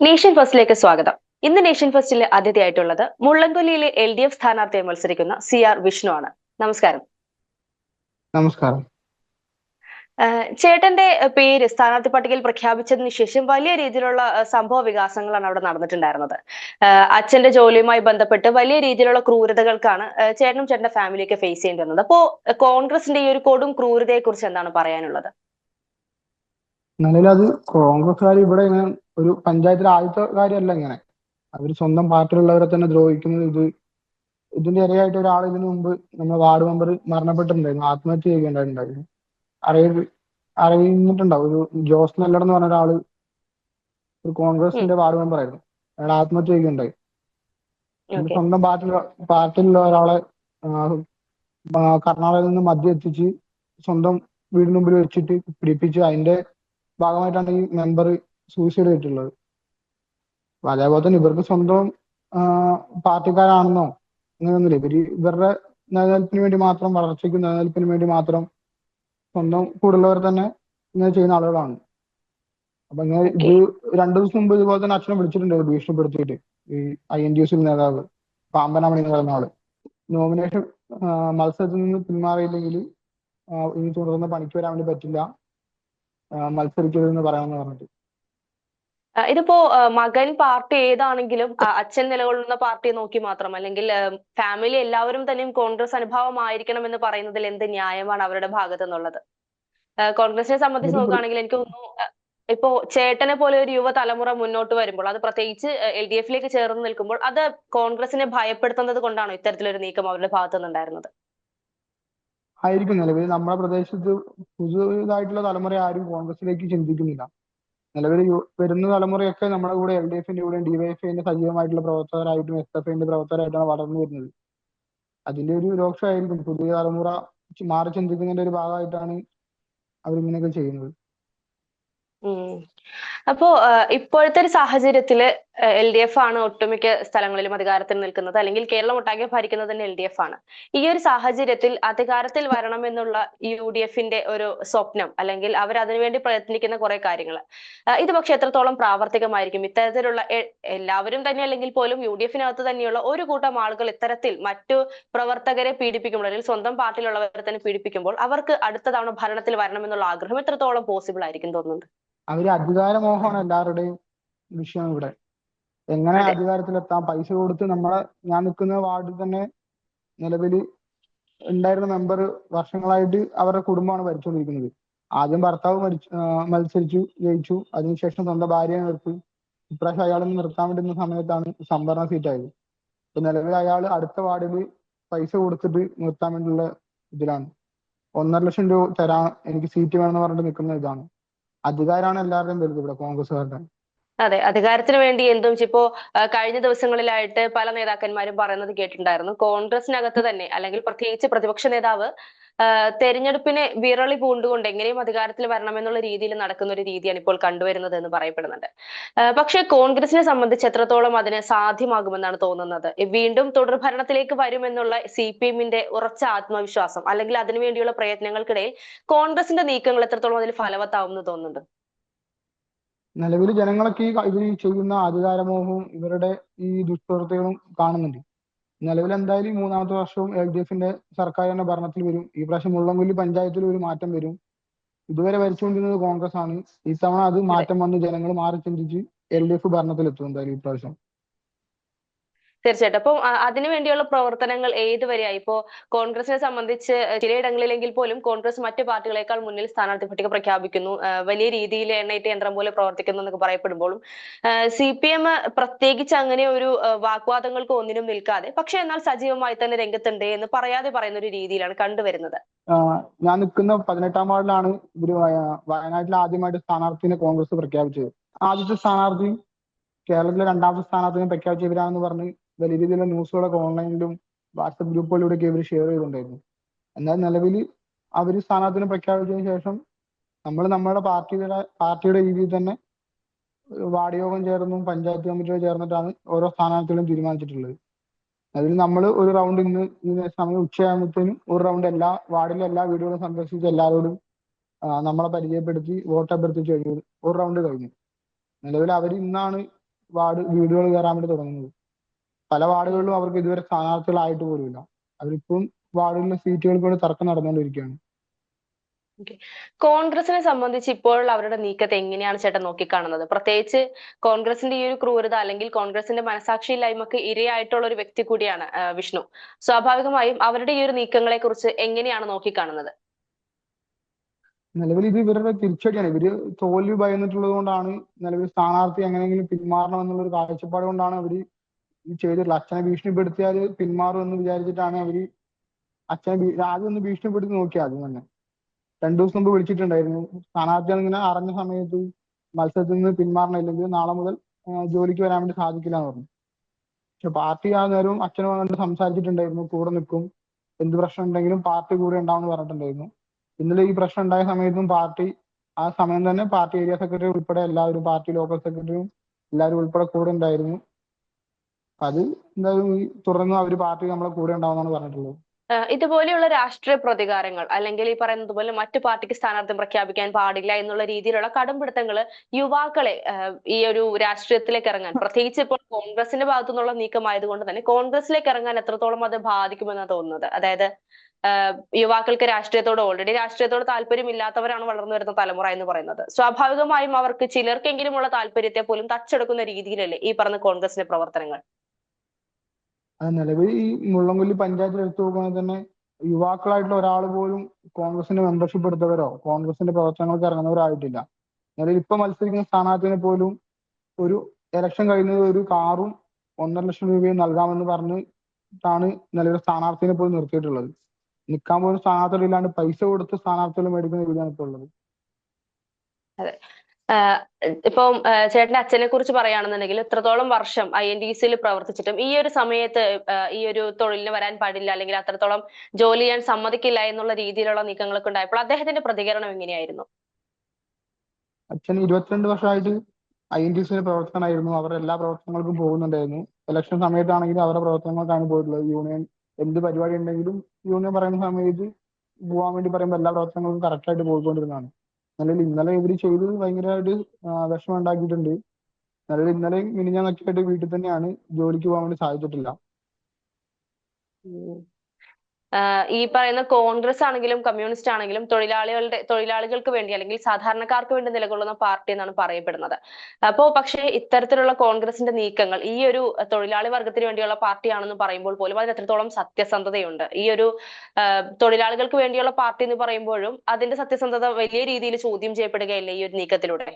Nation ഫസ്റ്റിലേക്ക് സ്വാഗതം. ഇന്ന് nation ഫസ്റ്റിലെ അതിഥിയായിട്ടുള്ളത് മുള്ളൻകൊല്ലിയിലെ എൽ ഡി എഫ് സ്ഥാനാർത്ഥിയെ മത്സരിക്കുന്ന സി ആർ വിഷ്ണു ആണ് നമസ്കാരം. നമസ്കാരം ചേട്ടന്റെ പേര് സ്ഥാനാർത്ഥി പട്ടികയിൽ പ്രഖ്യാപിച്ചതിന് ശേഷം വലിയ രീതിയിലുള്ള സംഭവ വികാസങ്ങളാണ് അവിടെ നടന്നിട്ടുണ്ടായിരുന്നത്. അച്ഛന്റെ ജോലിയുമായി ബന്ധപ്പെട്ട് വലിയ രീതിയിലുള്ള ക്രൂരതകൾക്കാണ് ചേട്ടനും ചേട്ടന്റെ ഫാമിലിയൊക്കെ ഫേസ് ചെയ്യേണ്ടി വന്നത് അപ്പോ കോൺഗ്രസിന്റെ ഈ ഒരു കൊടും ക്രൂരതയെ കുറിച്ച് എന്താണ് പറയാനുള്ളത്? നിലവിൽ അത് കോൺഗ്രസ്സുകാർ ഇവിടെ ഇങ്ങനെ ഒരു പഞ്ചായത്തിലെ ആദ്യത്തെ കാര്യമല്ല ഇങ്ങനെ. അവർ സ്വന്തം പാർട്ടിയിലുള്ളവരെ തന്നെ ദ്രോഹിക്കുന്നത് ഇത് ഇതിന്റെ ഇരയായിട്ട് ഒരാൾ ഇതിനു മുമ്പ് നമ്മുടെ വാർഡ് മെമ്പർ മരണപ്പെട്ടിട്ടുണ്ടായിരുന്നു. ആത്മഹത്യ ചെയ്യുകയുണ്ടായിട്ടുണ്ടായിരുന്നു അറിയ അറിയുന്നിട്ടുണ്ടാവും. ഒരു ജോസ് നെല്ലട എന്ന് പറഞ്ഞ ഒരാൾ ഒരു കോൺഗ്രസിന്റെ വാർഡ് മെമ്പർ ആയിരുന്നു. അയാൾ ആത്മഹത്യ ചെയ്യുകയുണ്ടായി. സ്വന്തം പാർട്ടി പാർട്ടിയിലുള്ള ഒരാളെ കർണാടകയിൽ നിന്ന് മദ്യം എത്തിച്ച് സ്വന്തം വീടിന് മുമ്പിൽ വെച്ചിട്ട് പിടിപ്പിച്ച് അതിന്റെ ഭാഗമായിട്ടാണ് ഈ മെമ്പർ സൂയിസൈഡ് ചെയ്തിട്ടുള്ളത്. അപ്പൊ അതേപോലെ തന്നെ ഇവർക്ക് സ്വന്തം പാർട്ടിക്കാരാണെന്നോ അങ്ങനെയൊന്നുമില്ല ഇവർ ഇവരുടെ നിലനിൽപ്പിന് വേണ്ടി മാത്രം വളർച്ചയ്ക്കും നിലനിൽപ്പിന് വേണ്ടി മാത്രം സ്വന്തം കൂടുതലവർ തന്നെ ഇങ്ങനെ ചെയ്യുന്ന ആളുകളാണ്. അപ്പൊ ഇങ്ങനെ ഇത് രണ്ടു ദിവസം മുമ്പ് ഇതുപോലെ തന്നെ അച്ഛനെ വിളിച്ചിട്ടുണ്ട് ഭീഷണിപ്പെടുത്തിയിട്ട്. ഈ ഐ എൻ ഡി എസിൽ നേതാവ് പാമ്പനാമണി എന്ന് പറയുന്ന ആൾ. നോമിനേഷൻ മത്സരത്തിൽ നിന്ന് പിന്മാറിയില്ലെങ്കിൽ ഇനി തുടർന്ന് പണിക്ക് വരാൻ വേണ്ടി പറ്റില്ല. മത്സരിക്കരുതെന്ന് പറയാമെന്ന് പറഞ്ഞിട്ട്. ഇതിപ്പോ മകൻ പാർട്ടി ഏതാണെങ്കിലും അച്ഛൻ നിലകൊള്ളുന്ന പാർട്ടിയെ നോക്കി മാത്രം അല്ലെങ്കിൽ ഫാമിലി എല്ലാവരും തന്നെയും കോൺഗ്രസ് അനുഭാവമായിരിക്കണം എന്ന് പറയുന്നതിൽ എന്ത് ന്യായമാണ് അവരുടെ ഭാഗത്ത് നിന്നുള്ളത് കോൺഗ്രസിനെ സംബന്ധിച്ച് നോക്കുകയാണെങ്കിൽ എനിക്ക് തോന്നുന്നു ഇപ്പോ ചേട്ടനെ പോലെ ഒരു യുവതലമുറ മുന്നോട്ട് വരുമ്പോൾ അത് പ്രത്യേകിച്ച് എൽ ഡി എഫിലേക്ക് ചേർന്ന് നിൽക്കുമ്പോൾ അത് കോൺഗ്രസിനെ ഭയപ്പെടുത്തുന്നത് കൊണ്ടാണോ ഇത്തരത്തിലൊരു നീക്കം അവരുടെ ഭാഗത്തു നിന്നുണ്ടായിരുന്നത് ആയിരിക്കും നിലവിൽ. നമ്മുടെ പ്രദേശത്ത് പുതുതായിട്ടുള്ള തലമുറ ആരും കോൺഗ്രസിലേക്ക് ചിന്തിക്കുന്നില്ല. നിലവിൽ വരുന്ന തലമുറയൊക്കെ നമ്മുടെ കൂടെ എൽ ഡി എഫിന്റെ കൂടെ ഡിവൈഎഫ്ഐന്റെ സജീവമായിട്ടുള്ള പ്രവർത്തകരായിട്ടും എസ് എഫ് ഐന്റെ പ്രവർത്തകരായിട്ടാണ് വളർന്നു വരുന്നത്. അതിന്റെ ഒരു രോക്ഷമായിരിക്കും പുതിയ തലമുറ മാറി ചിന്തിക്കുന്നതിന്റെ ഒരു ഭാഗമായിട്ടാണ് അവരിങ്ങനെയൊക്കെ ചെയ്യുന്നത്. അപ്പോ ഇപ്പോഴത്തെ ഒരു സാഹചര്യത്തിൽ എൽ ഡി എഫ് ആണ് ഒട്ടുമിക്ക സ്ഥലങ്ങളിലും അധികാരത്തിൽ നിൽക്കുന്നത്. അല്ലെങ്കിൽ കേരളം ഒട്ടാകെ ഭരിക്കുന്നത് തന്നെ എൽ ഡി എഫ് ആണ്. ഈ ഒരു സാഹചര്യത്തിൽ അധികാരത്തിൽ വരണമെന്നുള്ള യു ഡി എഫിന്റെ ഒരു സ്വപ്നം അല്ലെങ്കിൽ അവർ അതിനുവേണ്ടി പ്രയത്നിക്കുന്ന കുറെ കാര്യങ്ങൾ ഇത് പക്ഷെ എത്രത്തോളം പ്രാവർത്തികമായിരിക്കും? ഇത്തരത്തിലുള്ള എല്ലാവരും തന്നെ അല്ലെങ്കിൽ പോലും യു ഡി എഫിനകത്ത് തന്നെയുള്ള ഒരു കൂട്ടം ആളുകൾ ഇത്തരത്തിൽ മറ്റു പ്രവർത്തകരെ പീഡിപ്പിക്കുമ്പോൾ അല്ലെങ്കിൽ സ്വന്തം പാർട്ടിയിലുള്ളവരെ തന്നെ പീഡിപ്പിക്കുമ്പോൾ അവർക്ക് അടുത്ത തവണ ഭരണത്തിൽ വരണമെന്നുള്ള ആഗ്രഹം എത്രത്തോളം പോസിബിൾ ആയിരിക്കും തോന്നുന്നുണ്ട്? അവർ അധികാരമോഹമാണ് എല്ലാവരുടെയും വിഷയം ഇവിടെ. എങ്ങനെ അധികാരത്തിൽ അധികാരത്തിലെത്താം? പൈസ കൊടുത്ത് നമ്മളെ ഞാൻ നിൽക്കുന്ന വാർഡിൽ തന്നെ നിലവിൽ ഉണ്ടായിരുന്ന മെമ്പർ വർഷങ്ങളായിട്ട് അവരുടെ കുടുംബമാണ് ഭരിച്ചുകൊണ്ടിരിക്കുന്നത് ആദ്യം ഭർത്താവ് മരിച്ചു മത്സരിച്ചു ജയിച്ചു. അതിനുശേഷം സ്വന്തം ഭാര്യയെ നിർത്തി. ഇപ്രാവശ്യം അയാളെ നിർത്താൻ വേണ്ടി നിന്ന സമയത്താണ് സംവരണ സീറ്റായത് ഇപ്പൊ നിലവിൽ അയാൾ അടുത്ത വാർഡിൽ പൈസ കൊടുത്തിട്ട് നിർത്താൻ വേണ്ടിയുള്ള ഇതിലാണ്. ഒന്നര ലക്ഷം രൂപ തരാൻ എനിക്ക് സീറ്റ് വേണമെന്ന് പറഞ്ഞിട്ട് നിൽക്കുന്ന ഇതാണ്. അധികാരമാണ് എല്ലാവരുടെയും വലുത് ഇവിടെ കോൺഗ്രസ്സുകാരുടെ. അതെ അധികാരത്തിന് വേണ്ടി എന്തും ഇപ്പോ കഴിഞ്ഞ ദിവസങ്ങളിലായിട്ട് പല നേതാക്കന്മാരും പറയുന്നത് കേട്ടിട്ടുണ്ടായിരുന്നു. കോൺഗ്രസിനകത്ത് തന്നെ അല്ലെങ്കിൽ പ്രത്യേകിച്ച് പ്രതിപക്ഷ നേതാവ് തെരഞ്ഞെടുപ്പിനെ വിറളി പൂണ്ടുകൊണ്ട് എങ്ങനെയും അധികാരത്തിൽ വരണമെന്നുള്ള രീതിയിൽ നടക്കുന്ന ഒരു രീതിയാണ് ഇപ്പോൾ കണ്ടുവരുന്നത് എന്ന് പറയപ്പെടുന്നുണ്ട്. പക്ഷെ കോൺഗ്രസിനെ സംബന്ധിച്ച് എത്രത്തോളം അതിന് സാധ്യമാകുമെന്നാണ് തോന്നുന്നത്? വീണ്ടും തുടർ ഭരണത്തിലേക്ക് വരുമെന്നുള്ള സി പി എമ്മിന്റെ ഉറച്ച ആത്മവിശ്വാസം അല്ലെങ്കിൽ അതിനുവേണ്ടിയുള്ള പ്രയത്നങ്ങൾക്കിടയിൽ കോൺഗ്രസിന്റെ നീക്കങ്ങൾ എത്രത്തോളം അതിൽ ഫലവത്താവും എന്ന് തോന്നുന്നുണ്ട്? നിലവിൽ ജനങ്ങളൊക്കെ ഈ ഇവർ ചെയ്യുന്ന അധികാരമോഹവും ഇവരുടെ ഈ ദുഷ്പ്രവൃത്തികളും കാണുന്നുണ്ട്. നിലവിൽ എന്തായാലും മൂന്നാമത്തെ വർഷവും എൽ ഡി എഫിന്റെ സർക്കാർ തന്നെ ഭരണത്തിൽ വരും. ഈ പ്രാവശ്യം മുള്ളംകൊല്ലി പഞ്ചായത്തിൽ ഒരു മാറ്റം വരും. ഇതുവരെ ഭരിച്ചുകൊണ്ടിരുന്നത് കോൺഗ്രസ് ആണ് ഈ തവണ അത് മാറ്റം വന്ന് ജനങ്ങൾ മാറി ചിന്തിച്ച് എൽ ഡി എഫ് ഭരണത്തിലെത്തും എന്തായാലും ഈ പ്രാവശ്യം. തീർച്ചയായിട്ടും. അപ്പം അതിനു വേണ്ടിയുള്ള പ്രവർത്തനങ്ങൾ ഏതുവരെയായി ഇപ്പോ കോൺഗ്രസിനെ സംബന്ധിച്ച് ചിലയിടങ്ങളിലെങ്കിൽ പോലും കോൺഗ്രസ് മറ്റു പാർട്ടികളെക്കാൾ മുന്നിൽ സ്ഥാനാർത്ഥി പട്ടിക പ്രഖ്യാപിക്കുന്നു. വലിയ രീതിയിൽ എണ്ണയിട്ട് യന്ത്രം പോലെ പ്രവർത്തിക്കുന്നു എന്നൊക്കെ പറയപ്പെടുമ്പോഴും സി പി എം പ്രത്യേകിച്ച് അങ്ങനെ ഒരു വാക്വാദങ്ങൾക്ക് ഒന്നിനും നിൽക്കാതെ പക്ഷെ എന്നാൽ സജീവമായി തന്നെ രംഗത്തുണ്ട് എന്ന് പറയാതെ പറയുന്ന ഒരു രീതിയിലാണ് കണ്ടുവരുന്നത്. ഞാൻ നിൽക്കുന്ന പതിനെട്ടാം വാർഡിലാണ് ഇവർ വയനാട്ടിൽ ആദ്യമായിട്ട് സ്ഥാനാർത്ഥിനെ കോൺഗ്രസ് പ്രഖ്യാപിച്ചത്. ആദ്യത്തെ സ്ഥാനാർത്ഥി കേരളത്തിലെ രണ്ടാമത്തെ സ്ഥാനാർത്ഥിനെ പ്രഖ്യാപിച്ച ഇവരാണെന്ന് പറഞ്ഞ് വലിയ രീതിയിലുള്ള ന്യൂസുകളൊക്കെ ഓൺലൈനിലും വാട്സപ്പ് ഗ്രൂപ്പുകളിലൂടെയൊക്കെ ഇവർ ഷെയർ ചെയ്തിട്ടുണ്ടായിരുന്നു. എന്നാൽ നിലവിൽ അവർ സ്ഥാനാർത്ഥിനെ പ്രഖ്യാപിച്ചതിന് ശേഷം നമ്മൾ നമ്മുടെ പാർട്ടിയുടെ പാർട്ടിയുടെ രീതിയിൽ തന്നെ വാർഡ് യോഗം ചേർന്നും പഞ്ചായത്ത് കമ്മിറ്റിയോ ചേർന്നിട്ടാണ് ഓരോ സ്ഥാനാർത്ഥികളും തീരുമാനിച്ചിട്ടുള്ളത്. അതിൽ നമ്മൾ ഒരു റൗണ്ട് ഇന്ന് ഈ സമയം ഉച്ചയാകുമ്പോഴത്തേനും ഒരു റൗണ്ട് എല്ലാ വാർഡിലെ എല്ലാ വീടുകളും സന്ദർശിച്ച് എല്ലാവരോടും നമ്മളെ പരിചയപ്പെടുത്തി വോട്ട് അഭ്യർത്ഥിച്ച് കഴിഞ്ഞു. ഒരു റൗണ്ട് കഴിഞ്ഞു. നിലവിൽ അവർ ഇന്നാണ് വാർഡ് വീടുകൾ കയറാൻ വേണ്ടി തുടങ്ങുന്നത്. പല വാർഡുകളിലും അവർക്ക് ഇതുവരെ സ്ഥാനാർത്ഥികളായിട്ട് പോലുമില്ല. അവരിപ്പം വാർഡുകളിലെ സീറ്റുകൾക്ക് വേണ്ടി തർക്കം നടന്നുകൊണ്ടിരിക്കുകയാണ്. കോൺഗ്രസിനെ സംബന്ധിച്ച് ഇപ്പോൾ അവരുടെ നീക്കത്തെ എങ്ങനെയാണ് ചേട്ടൻ നോക്കിക്കാണുന്നത്? പ്രത്യേകിച്ച് കോൺഗ്രസിന്റെ ഈ ഒരു ക്രൂരത അല്ലെങ്കിൽ കോൺഗ്രസിന്റെ മനസാക്ഷിയില്ലായ്മക്ക് ഇരയായിട്ടുള്ള ഒരു വ്യക്തി കൂടിയാണ് വിഷ്ണു. സ്വാഭാവികമായും അവരുടെ ഈ ഒരു നീക്കങ്ങളെ കുറിച്ച് എങ്ങനെയാണ് നോക്കിക്കാണുന്നത്? നിലവിൽ ഇത് ഇവരുടെ തിരിച്ചടിയാണ്. ഇവർ തോൽവി ഭയന്നിട്ടുള്ളത് കൊണ്ടാണ് നിലവിൽ സ്ഥാനാർത്ഥി എങ്ങനെയെങ്കിലും പിന്മാറണം എന്നുള്ള ഒരു കാഴ്ചപ്പാട് കൊണ്ടാണ് അവർ ഇത് ചെയ്തിട്ടുള്ളത് അച്ഛനെ ഭീഷണിപ്പെടുത്തിയാൽ പിന്മാറും എന്ന് വിചാരിച്ചിട്ടാണ് അവർ അച്ഛനെ ആദ്യം ഒന്ന് ഭീഷണിപ്പെടുത്തി നോക്കി ആദ്യം തന്നെ. രണ്ടു ദിവസം മുമ്പ് വിളിച്ചിട്ടുണ്ടായിരുന്നു. സ്ഥാനാർത്ഥികൾ ഇങ്ങനെ അറിഞ്ഞ സമയത്ത് മത്സരത്തിൽ നിന്ന് പിന്മാറണില്ലെങ്കിൽ നാളെ മുതൽ ജോലിക്ക് വരാൻ വേണ്ടി സാധിക്കില്ല എന്ന് പറഞ്ഞു. പക്ഷെ പാർട്ടി ആ നേരവും അച്ഛനെ വന്നിട്ട് സംസാരിച്ചിട്ടുണ്ടായിരുന്നു. കൂടെ നിൽക്കും. എന്ത് പ്രശ്നം ഉണ്ടെങ്കിലും പാർട്ടി കൂടെ ഉണ്ടാവും എന്ന് പറഞ്ഞിട്ടുണ്ടായിരുന്നു. ഇന്നലെ ഈ പ്രശ്നം ഉണ്ടായ സമയത്തും പാർട്ടി ആ സമയം തന്നെ പാർട്ടി ഏരിയ സെക്രട്ടറി ഉൾപ്പെടെ എല്ലാവരും പാർട്ടി ലോക്കൽ സെക്രട്ടറിയും എല്ലാവരും ഉൾപ്പെടെ കൂടെ ഉണ്ടായിരുന്നു. അത് എന്തായാലും തുടർന്ന് അവർ പാർട്ടി നമ്മളെ കൂടെ ഉണ്ടാവുമെന്നാണ് പറഞ്ഞിട്ടുള്ളത്. ഇതുപോലെയുള്ള രാഷ്ട്രീയ പ്രതികാരങ്ങൾ അല്ലെങ്കിൽ ഈ പറയുന്നത് പോലെ മറ്റു പാർട്ടിക്ക് സ്ഥാനാർത്ഥി പ്രഖ്യാപിക്കാൻ പാടില്ല എന്നുള്ള രീതിയിലുള്ള കടുംപിടുത്തങ്ങൾ യുവാക്കളെ ഈ ഒരു രാഷ്ട്രീയത്തിലേക്ക് ഇറങ്ങാൻ പ്രത്യേകിച്ച് ഇപ്പോൾ കോൺഗ്രസിന്റെ ഭാഗത്തു നിന്നുള്ള നീക്കമായതുകൊണ്ട് തന്നെ കോൺഗ്രസിലേക്ക് ഇറങ്ങാൻ എത്രത്തോളം അത് ബാധിക്കുമെന്നാണ് തോന്നുന്നത്? അതായത് യുവാക്കൾക്ക് രാഷ്ട്രീയത്തോട് ഓൾറെഡി രാഷ്ട്രീയത്തോട് താല്പര്യമില്ലാത്തവരാണ് വളർന്നു വരുന്ന തലമുറ എന്ന് പറയുന്നത്. സ്വാഭാവികമായും അവർക്ക് ചിലർക്കെങ്കിലുമുള്ള താല്പര്യത്തെ പോലും തച്ചെടുക്കുന്ന രീതിയിലല്ലേ ഈ പറഞ്ഞ കോൺഗ്രസിന്റെ പ്രവർത്തനങ്ങൾ? നിലവിൽ ഈ മുള്ളംകൊല്ലി പഞ്ചായത്തിൽ എടുത്തു നോക്കുകയാണെങ്കിൽ തന്നെ യുവാക്കളായിട്ടുള്ള ഒരാൾ പോലും കോൺഗ്രസിന്റെ മെമ്പർഷിപ്പ് എടുത്തവരോ കോൺഗ്രസിന്റെ പ്രവർത്തനങ്ങൾക്ക് ഇറങ്ങുന്നവരോ ആയിട്ടില്ല നിലവിൽ ഇപ്പൊ മത്സരിക്കുന്ന സ്ഥാനാർത്ഥിനെ പോലും ഒരു ഇലക്ഷൻ കഴിയുന്നത് ഒരു കാറും ഒന്നര ലക്ഷം രൂപയും നൽകാമെന്ന് പറഞ്ഞിട്ടാണ് നിലവിലെ സ്ഥാനാർത്ഥിനെ പോലും നിർത്തിയിട്ടുള്ളത്. നിൽക്കാൻ പോലും സ്ഥാനാർത്ഥികളില്ലാണ്ട് പൈസ കൊടുത്ത് സ്ഥാനാർത്ഥികൾ മേടിക്കുന്ന രീതിയാണ് ഇപ്പോൾ ഉള്ളത്. ആഹ് ഇപ്പം ചേട്ടന്റെ അച്ഛനെ കുറിച്ച് പറയുകയാണെന്നുണ്ടെങ്കിൽ ഇത്രത്തോളം വർഷം ഐ എൻ ഡി സിയിൽ പ്രവർത്തിച്ചിട്ടും ഈ ഒരു സമയത്ത് ഈ ഒരു തൊഴിലിന് വരാൻ പാടില്ല അല്ലെങ്കിൽ അത്രത്തോളം ജോലി ചെയ്യാൻ സമ്മതിക്കില്ല എന്നുള്ള രീതിയിലുള്ള നീക്കങ്ങളൊക്കെ ഉണ്ടായപ്പോൾ അദ്ദേഹത്തിന്റെ പ്രതികരണം എങ്ങനെയായിരുന്നു? അച്ഛൻ ഇരുപത്തിരണ്ട് വർഷമായിട്ട് ഐ എൻ ടി സിയുടെ പ്രവർത്തനമായിരുന്നു അവർ എല്ലാ പ്രവർത്തനങ്ങൾക്കും പോകുന്നുണ്ടായിരുന്നു. ഇലക്ഷൻ സമയത്താണെങ്കിലും അവരുടെ പ്രവർത്തനങ്ങൾക്കാണ് പോയിട്ടുള്ളത്. യൂണിയൻ എന്ത് പരിപാടി ഉണ്ടെങ്കിലും യൂണിയൻ പറയുന്ന സമയത്ത് പോകാൻ വേണ്ടി പറയുമ്പോൾ എല്ലാ പ്രവർത്തനങ്ങളും കറക്റ്റായിട്ട് പോയിക്കൊണ്ടിരുന്നതാണ്. നിലവിൽ ഇന്നലെ ഇവർ ചെയ്തത് ഭയങ്കരമായിട്ട് വിഷമം ഉണ്ടാക്കിയിട്ടുണ്ട് നിലവിൽ ഇന്നലെയും മിനിഞ്ഞാന്നൊക്കെ ആയിട്ട് വീട്ടിൽ തന്നെയാണ് ജോലിക്ക് പോകാൻ വേണ്ടി സാധിച്ചിട്ടില്ല. ഈ പറയുന്ന കോൺഗ്രസ് ആണെങ്കിലും കമ്മ്യൂണിസ്റ്റ് ആണെങ്കിലും തൊഴിലാളികളുടെ തൊഴിലാളികൾക്ക് വേണ്ടി അല്ലെങ്കിൽ സാധാരണക്കാർക്ക് വേണ്ടി നിലകൊള്ളുന്ന പാർട്ടി എന്നാണ് പറയപ്പെടുന്നത്. അപ്പോ പക്ഷേ ഇത്തരത്തിലുള്ള കോൺഗ്രസിന്റെ നീക്കങ്ങൾ ഈ ഒരു തൊഴിലാളി വർഗത്തിന് വേണ്ടിയുള്ള പാർട്ടിയാണെന്ന് പറയുമ്പോൾ പോലും അതിന് എത്രത്തോളം സത്യസന്ധതയുണ്ട്. ഈ ഒരു തൊഴിലാളികൾക്ക് വേണ്ടിയുള്ള പാർട്ടി എന്ന് പറയുമ്പോഴും അതിന്റെ സത്യസന്ധത വലിയ രീതിയിൽ ചോദ്യം ചെയ്യപ്പെടുകയല്ലേ ഈ ഒരു നീക്കത്തിലൂടെ?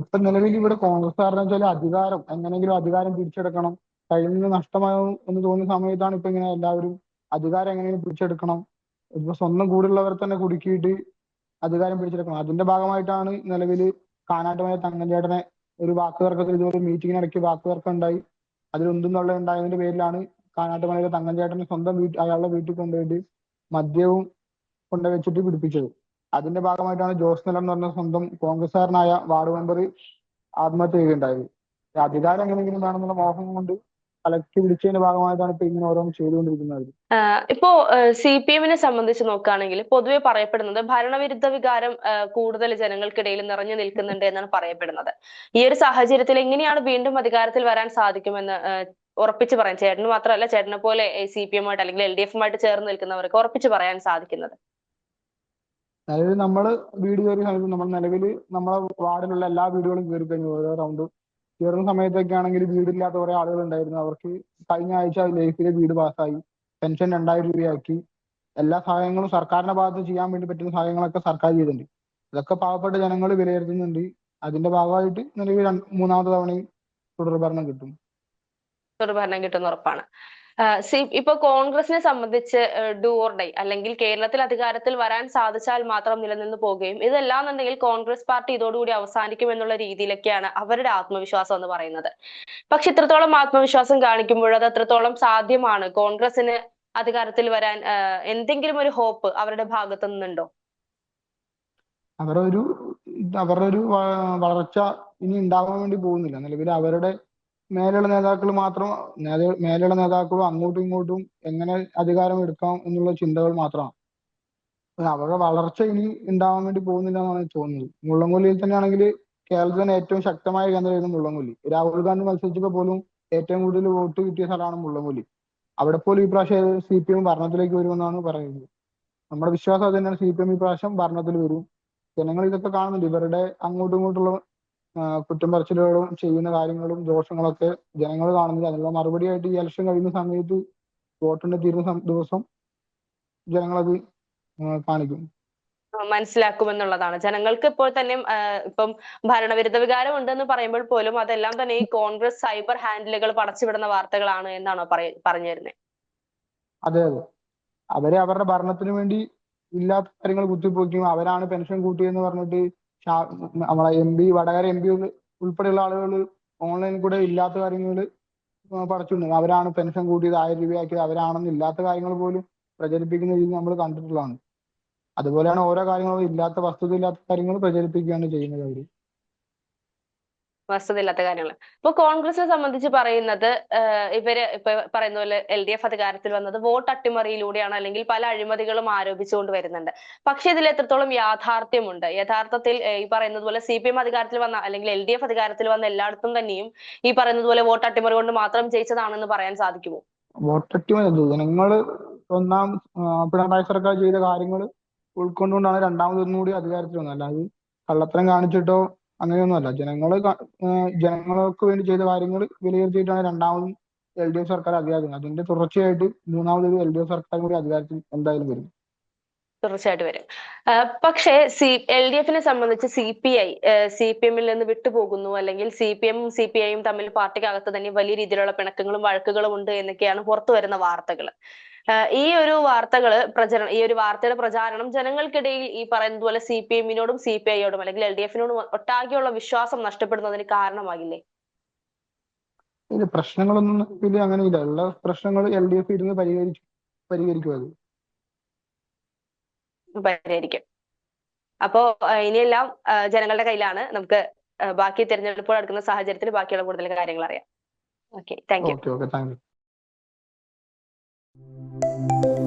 ഇപ്പൊ നിലവിൽ ഇവിടെ കോൺഗ്രസ് കാരണം വെച്ചാൽ അധികാരം എങ്ങനെയെങ്കിലും അധികാരം പിടിച്ചെടുക്കണം. നിന്ന് നഷ്ടമാവും എന്ന് തോന്നുന്ന സമയത്താണ് ഇപ്പൊ ഇങ്ങനെ എല്ലാവരും അധികാരം എങ്ങനെയെങ്കിലും പിടിച്ചെടുക്കണം. ഇപ്പൊ സ്വന്തം കൂടെയുള്ളവർ തന്നെ കുടുക്കിയിട്ട് അധികാരം പിടിച്ചെടുക്കണം. അതിന്റെ ഭാഗമായിട്ടാണ് നിലവിൽ കാനാട്ടുമായ തങ്കഞ്ചേട്ടനെ ഒരു വാക്ക് തർക്കത്തിൽ ഇതുപോലെ മീറ്റിംഗിനിടയ്ക്ക് വാക്ക് തർക്കം ഉണ്ടായി. അതിൽ ഒന്നും തൊള്ള ഉണ്ടായതിന്റെ പേരിലാണ് കാനാട്ടുമലയിലെ തങ്കഞ്ചേട്ടനെ സ്വന്തം വീട്ടിൽ അയാളുടെ വീട്ടിൽ കൊണ്ടുപോയിട്ട് മദ്യവും കൊണ്ടുവച്ചിട്ട് പിടിപ്പിച്ചത്. അതിന്റെ ഭാഗമായിട്ടാണ് ജോസ് നിലം എന്ന് പറഞ്ഞ സ്വന്തം കോൺഗ്രസ്സുകാരനായ വാർഡ് മെമ്പർ ആത്മഹത്യ ചെയ്യുകയുണ്ടായത് അധികാരം എങ്ങനെയെങ്കിലും വേണമെന്നുള്ള മോഹം കൊണ്ട് കലക്ട് പിടിച്ചതിന്റെ ഭാഗമായിട്ടാണ് ഇപ്പൊ ഇങ്ങനെ ഓരോന്ന് ചെയ്തുകൊണ്ടിരിക്കുന്നത്. ഇപ്പോ സി പി എമ്മിനെ സംബന്ധിച്ച് നോക്കുകയാണെങ്കിൽ പൊതുവെ പറയപ്പെടുന്നത് ഭരണവിരുദ്ധ വികാരം കൂടുതൽ ജനങ്ങൾക്കിടയിൽ നിറഞ്ഞു നിൽക്കുന്നുണ്ട് എന്നാണ് പറയപ്പെടുന്നത്. ഈ ഒരു സാഹചര്യത്തിൽ എങ്ങനെയാണ് വീണ്ടും അധികാരത്തിൽ വരാൻ സാധിക്കുമെന്ന് ഉറപ്പിച്ചു പറയാൻ ചേട്ടന് മാത്രമല്ല ചേട്ടനെ പോലെ സി പി എമ്മായിട്ട് അല്ലെങ്കിൽ എൽ ഡി എഫുമായിട്ട് ചേർന്ന് നിൽക്കുന്നവർക്ക് ഉറപ്പിച്ച് പറയാൻ സാധിക്കുന്നത്? നിലവിൽ നമ്മൾ വീട് കയറിയ സമയത്ത് നമ്മൾ നിലവിൽ നമ്മളെ വാർഡിലുള്ള എല്ലാ വീടുകളും കയറി കഴിഞ്ഞു ഓരോ റൗണ്ട് കയറുന്ന സമയത്തൊക്കെ ആണെങ്കിൽ വീടില്ലാത്ത കുറെ ആളുകൾ ഉണ്ടായിരുന്നു അവർക്ക് കഴിഞ്ഞ ആഴ്ച ലൈഫിലെ വീട് പാസ്സായി. പെൻഷൻ രണ്ടായിരം രൂപയാക്കി. എല്ലാ സഹായങ്ങളും സർക്കാരിന്റെ ഭാഗത്ത് ചെയ്യാൻ വേണ്ടി പറ്റുന്ന സഹായങ്ങളൊക്കെ സർക്കാർ ചെയ്തിട്ടുണ്ട്. ഇതൊക്കെ പാവപ്പെട്ട ജനങ്ങൾ വിലയിരുത്തുന്നുണ്ട്. അതിന്റെ ഭാഗമായിട്ട് നിലവിൽ മൂന്നാമത്തെ തവണയും തുടർഭരണം കിട്ടും. തുടർഭരണം കിട്ടുന്ന ഉറപ്പാണ്. ഇപ്പൊ കോൺഗ്രസിനെ സംബന്ധിച്ച് ഡു ഓർ ഡൈ അല്ലെങ്കിൽ കേരളത്തിൽ അധികാരത്തിൽ വരാൻ സാധിച്ചാൽ മാത്രം നിലനിന്ന് പോവുകയും ഇതെല്ലാം എന്നുണ്ടെങ്കിൽ കോൺഗ്രസ് പാർട്ടി ഇതോടുകൂടി അവസാനിക്കും എന്നുള്ള രീതിയിലൊക്കെയാണ് അവരുടെ ആത്മവിശ്വാസം എന്ന് പറയുന്നത്. പക്ഷെ ഇത്രത്തോളം ആത്മവിശ്വാസം കാണിക്കുമ്പോൾ അത് എത്രത്തോളം സാധ്യമാണ്. കോൺഗ്രസിന് അധികാരത്തിൽ വരാൻ എന്തെങ്കിലും ഒരു ഹോപ്പ് അവരുടെ ഭാഗത്തു നിന്നുണ്ടോ? അവരുടെ ഒരു അവരുടെ ഒരു വളർച്ച ഇനി ഉണ്ടാവാൻ വേണ്ടി പോകുന്നില്ല. നിലവിൽ അവരുടെ മേലുള്ള നേതാക്കൾ മാത്രം മേലെയുള്ള നേതാക്കളും അങ്ങോട്ടും ഇങ്ങോട്ടും എങ്ങനെ അധികാരം എടുക്കാം എന്നുള്ള ചിന്തകൾ മാത്രമാണ്. അവരുടെ വളർച്ച ഇനി ഉണ്ടാവാൻ വേണ്ടി പോകുന്നില്ല എന്നാണ് തോന്നുന്നത്. മുള്ളംകൊല്ലിയിൽ തന്നെയാണെങ്കിൽ കേരളത്തിൽ തന്നെ ഏറ്റവും ശക്തമായ കേന്ദ്രമായിരുന്നു മുള്ളംകൊല്ലി. രാഹുൽ ഗാന്ധി മത്സരിച്ചപ്പോൾ പോലും ഏറ്റവും കൂടുതൽ വോട്ട് കിട്ടിയ സ്ഥലമാണ് മുള്ളംകൊല്ലി. അവിടെ പോലും ഈ പ്രാവശ്യം സി പി എം ഭരണത്തിലേക്ക് വരുമെന്നാണ് പറയുന്നത്. നമ്മുടെ വിശ്വാസം അത് തന്നെയാണ്. സി പി എം ഈ പ്രാവശ്യം ഭരണത്തിൽ വരും. ജനങ്ങൾ ഇതൊക്കെ കാണുന്നുണ്ട്. ഇവരുടെ അങ്ങോട്ടും ഇങ്ങോട്ടുള്ള കുറ്റം പറച്ചിലുകളും ചെയ്യുന്ന കാര്യങ്ങളും ദോഷങ്ങളൊക്കെ ജനങ്ങൾ കാണുന്നത്. അതിനുള്ള മറുപടിയായിട്ട് ഈ ഇലക്ഷൻ കഴിയുന്ന സമയത്ത് വോട്ടെണ്ണി തീരുന്ന ദിവസം ജനങ്ങളത് കാണിക്കും. മനസ്സിലാക്കുമെന്നുള്ളതാണ്. ജനങ്ങൾക്ക് ഇപ്പോൾ തന്നെ ഇപ്പം ഭരണവിരുദ്ധ വികാരം ഉണ്ടെന്ന് പറയുമ്പോൾ പോലും അതെല്ലാം തന്നെ ഈ കോൺഗ്രസ് സൈബർ ഹാൻഡിലുകൾ പടച്ചുവിടുന്ന വാർത്തകളാണ് എന്നാണോ പറഞ്ഞു വരുന്നത് അതെ അതെ. അവരെ അവരുടെ ഭരണത്തിന് വേണ്ടി ഇല്ലാത്ത കാര്യങ്ങൾ കുത്തിപ്പൊക്കും അവരാണ് പെൻഷൻ കൂട്ടിയെന്ന് പറഞ്ഞിട്ട് നമ്മളെ M P Vadakara M P ഉൾപ്പെടെയുള്ള ആളുകൾ ഓൺലൈനിൽ കൂടെ ഇല്ലാത്ത കാര്യങ്ങൾ പടച്ചുണ്ട് അവരാണ് പെൻഷൻ കൂട്ടിയത് ആയിരം രൂപയാക്കിയത്. അവരാണെന്ന് ഇല്ലാത്ത കാര്യങ്ങൾ പോലും പ്രചരിപ്പിക്കുന്ന രീതി നമ്മൾ കണ്ടിട്ടുള്ളതാണ്. അതുപോലെയാണ് ഓരോ കാര്യങ്ങളും ഇല്ലാത്ത വസ്തുത ഇല്ലാത്ത കാര്യങ്ങൾ പ്രചരിപ്പിക്കുകയാണ് ചെയ്യുന്നത് അവർ. വസ്തുതയില്ലാത്ത കാര്യങ്ങൾ ഇപ്പൊ കോൺഗ്രസിനെ സംബന്ധിച്ച് പറയുന്നത് ഇവർ ഇപ്പൊ പറയുന്ന പോലെ എൽ ഡി എഫ് അധികാരത്തിൽ വന്നത് വോട്ട് അട്ടിമറിയിലൂടെയാണ് അല്ലെങ്കിൽ പല അഴിമതികളും ആരോപിച്ചുകൊണ്ട് വരുന്നുണ്ട്. പക്ഷെ ഇതിൽ എത്രത്തോളം യാഥാർത്ഥ്യമുണ്ട്? യഥാർത്ഥത്തിൽ ഈ പറയുന്നത് പോലെ സി പി എം അധികാരത്തിൽ വന്ന അല്ലെങ്കിൽ എൽ ഡി എഫ് അധികാരത്തിൽ വന്ന എല്ലായിടത്തും തന്നെയും ഈ പറയുന്നത് പോലെ വോട്ട് അട്ടിമറി കൊണ്ട് മാത്രം ജയിച്ചതാണെന്ന് പറയാൻ സാധിക്കുമോ? വോട്ട് അട്ടിമറി ജനങ്ങൾ ഒന്നാം പിണറായി സർക്കാർ ചെയ്ത കാര്യങ്ങൾ ഉൾക്കൊണ്ടുകൊണ്ടാണ് രണ്ടാമത് ഒന്നും കൂടി അധികാരത്തിൽ വന്നത്. അല്ലാതെ കള്ളത്തരം കാണിച്ചിട്ടോ അങ്ങനെയൊന്നുമല്ല. ജനങ്ങൾ ജനങ്ങൾക്ക് വേണ്ടി ചെയ്ത കാര്യങ്ങൾ വിലയിരുത്തിയിട്ടാണ് രണ്ടാമതും എൽ ഡി എഫ് സർക്കാർ അധികാരത്തിൽ അതിന്റെ തുടർച്ചയായിട്ട് മൂന്നാമത് എൽ ഡി എഫ് സർക്കാർ കൂടി അധികാരത്തിൽ എന്തായാലും വരും. തീർച്ചയായിട്ടും വരും. പക്ഷേ സി എൽ ഡി എഫിനെ സംബന്ധിച്ച് C P I C P എമ്മിൽ നിന്ന് വിട്ടുപോകുന്നു. അല്ലെങ്കിൽ സി പി എമ്മും സി പി ഐയും തമ്മിൽ പാർട്ടിക്കകത്ത് തന്നെ വലിയ രീതിയിലുള്ള പിണക്കങ്ങളും വഴക്കുകളും ഉണ്ട് എന്നൊക്കെയാണ് പുറത്തു വരുന്ന വാർത്തകൾ ഈ ഒരു വാർത്തകൾ പ്രചരണം ഈ ഒരു വാർത്തയുടെ പ്രചാരണം ജനങ്ങൾക്കിടയിൽ ഈ പറയുന്നത് പോലെ സി പി എമ്മിനോടും സി പി ഐയോടും അല്ലെങ്കിൽ എൽ ഡി എഫിനോടും ഒട്ടാകെയുള്ള വിശ്വാസം നഷ്ടപ്പെടുന്നതിന് കാരണമാകില്ലേ? ഇത് പ്രശ്നങ്ങളൊന്നും ഇതിൽ അങ്ങനെ ഇല്ല ഉള്ള പ്രശ്നങ്ങൾ എൽ ഡി എഫ് ഇരുന്ന് പരിഹരിച്ചു പരിഹരിക്കും അത്. പരിഹരിക്കും. അപ്പോ ഇനിയെല്ലാം ജനങ്ങളുടെ കയ്യിലാണ്. നമുക്ക് ബാക്കി തിരഞ്ഞെടുപ്പുകൾ നടക്കുന്ന സാഹചര്യത്തിൽ ബാക്കിയുള്ള കൂടുതൽ കാര്യങ്ങൾ അറിയാം. Okay thank you. Música